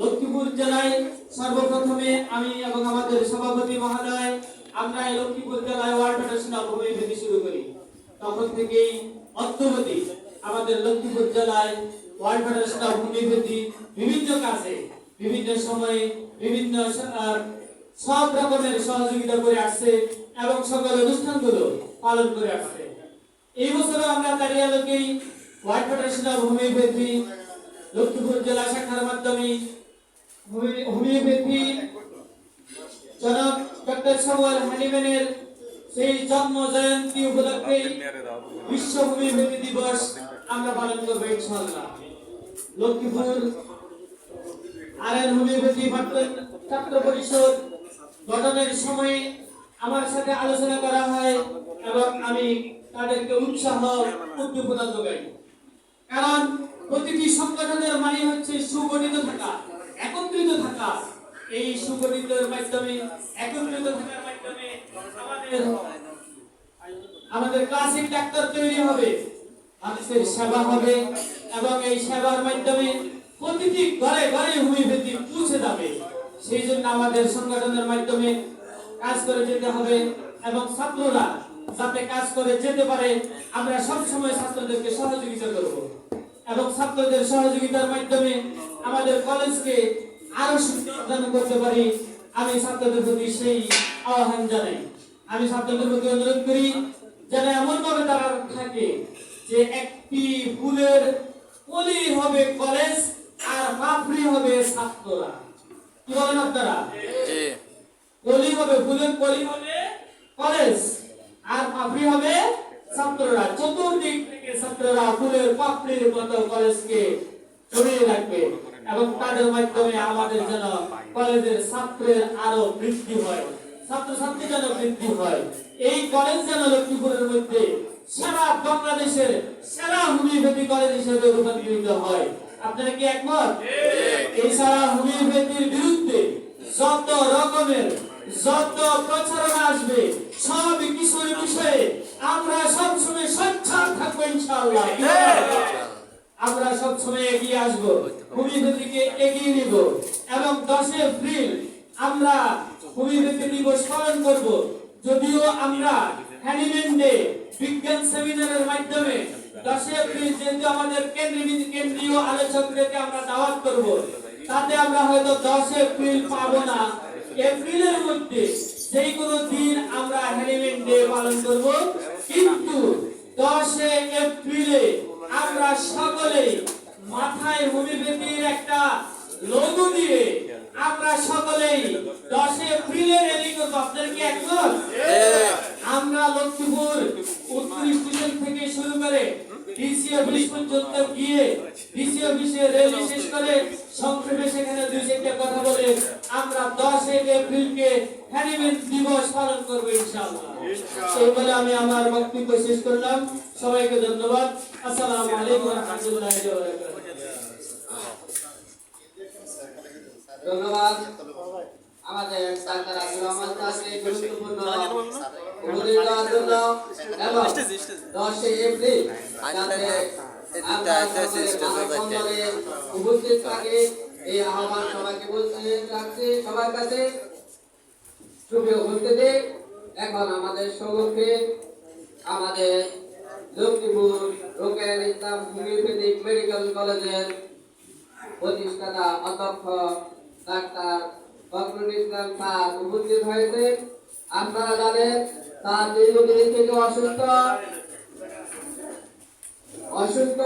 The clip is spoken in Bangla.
লক্ষ্মীপুর জেলায় সর্বপ্রথমে আমি এবং আমাদের সভাপতি মহোদয়, আমরা এই লক্ষ্মীপুর জেলায় ওয়ার্ড ফেডারেশন অফ শুরু করি। তখন থেকেই অদ্যবধি আমাদের লক্ষ্মীপুর জেলায় ওয়ার্ল্ড ফেডারেশন অফ বিভিন্ন কাজে, বিভিন্ন সময়ে বিভিন্ন সব রকমের সহযোগিতা করে আসছে এবং সকল অনুষ্ঠানগুলো পালন করে আসছে। এই বছর আমরা তারই world federation of homeopathy Lakshmipur জেলা শাখার মাধ্যমে হোমি- হোমিওপ্যাথি জনাব ডক্টর সামুয়েল হানিম্যানের সেই জন্ম জয়ন্তী উপলক্ষে বিশ্ব হোমিওপ্যাথি দিবস আমরা পালন করব ইনশাআল্লাহ। লক্ষ্মীপুর আর এন হোমিওপ্যাথি ছাত্র পরিষদ গঠনের সময়ে আমার সাথে আলোচনা করা হয় এবং আমি তাদেরকে উৎসাহ উদ্দীপনা যোগাই। কারণ প্রতিটি সংগঠনের মানে হচ্ছে সুগঠিত থাকা, একত্রিত থাকা। এই সুগঠিতের মাধ্যমে, একত্রিত থাকার মাধ্যমে আমাদের আমাদের ক্লাসিক ডাক্তার তৈরি হবে, মানুষের সেবা হবে, এবং এই সেবার মাধ্যমে প্রতিটি ঘরে ঘরে হোমিওপ্যাথি পৌঁছে যাবে। সেই জন্য আমাদের সংগঠনের মাধ্যমে কাজ করে যেতে হবে, এবং ছাত্ররা যাতে কাজ করে যেতে পারে আমরা সব সময় ছাত্রদেরকে সহযোগিতা করব। এবং ছাত্রদের সহযোগিতার মাধ্যমে আমাদের কলেজকে আরও প্রদান করতে পারি। আমি ছাত্রদের প্রতি সেই আহ্বান জানাই। আমি ছাত্রদের প্রতি অনুরোধ করি যেন এমন ভাবে তারা থাকে যে একটি ফুলের কলি হবে কলেজ আর পাপড়ি হবে ছাত্ররা। কি বলেন আপনারা? কলি হবে ফুলের কলি হবে কলেজ। আর পাপড়ি হবে ছাত্ররা। চতুর্দিক থেকে ছাত্ররা ফুলের পাপড়ির মতো কলেজকে ছড়িয়ে রাখবে এবং তাদের মাধ্যমে আমাদের যেন কলেজের ছাত্রের আরও বৃদ্ধি হয় ছাত্রছাত্রী যেন বৃদ্ধি হয়। এই কলেজ যেন লক্ষ্মীপুরের মধ্যে সারা বাংলাদেশের সেরা হোমিওপ্যাথি কলেজ হিসেবে রূপান্তরিত হয়। আপনারা কি একমত? এই সারা হোমিওপ্যাথির বিরুদ্ধে যত রকমের যত প্রচারণা আসবে সব বিষয়ে আমরা সবসময় সচ্ছার থাকব ইনশাআল্লাহ। আমরা সব সময় এগিয়ে আসব হোমিওপ্যাথিকে এগিয়ে নিব। এবং দশে এপ্রিল আমরা হোমিওপ্যাথি দিবস পালন করব। যদিও আমরা হ্যানিম্যান্ডে বিজ্ঞান সেমিনারের মাধ্যমে দশে এপ্রিল যেহেতু আমাদের কেন্দ্রীয় কেন্দ্রীয় আলোচকদেরকে আমরা দাওয়াত করব তাতে আমরা হয়তো দশ এপ্রিল পাবো না। এপ্রিলের মধ্যে যেই কোনো দিন আমরা হ্যানিম্যান ডে পালন করব কিন্তু দশে এপ্রিলে আমরা সকলে মাথায় হোমিওপ্যাথির একটা লোগো দিয়ে আমরা সকলেই দশে এপ্রিলে করব। আপনার কি একমত আমরা লক্ষ্মীপুর উত্তর স্টেশন থেকে শুরু করে ডিসি অফিস পর্যন্ত গিয়ে ডিসি অফিসে শেষ করে সংক্ষেপে সেখানে দুই চারটা কথা বলে আমরা দশে এপ্রিলকে হ্যানিম্যান দিবস পালন করব ইনশাআল্লাহ এই বলে আমি আমার বক্তব্য শেষ করলাম সবাইকে ধন্যবাদ আসসালামু আলাইকুম রহমতুল্লাহি ধন্যবাদ আমাদের ডাক্তার আব্দুর রহমান দাসকে গুরুত্বপূর্ণ উপদেশ দেওয়ার জন্য এবং দশই এপ্রিল যাতে আমরা সকলে মানববন্ধনে উপস্থিত থাকে এই আহ্বান সবাইকে বলতে রাখছি সবার কাছে। সুপ্রিয় উপস্থিতি এখন আমাদের সম্মুখে আমাদের লক্ষ্মীপুর রোকেয়ার ইসলাম হোমিওপ্যাথিক মেডিকেল কলেজের প্রতিষ্ঠাতা অধ্যক্ষ ডাক্তার ফখরুল ইসলাম স্যার উপস্থিত হয়েছে। আপনারা জানেন তার দীর্ঘদিন থেকে অসুস্থ। অসুস্থ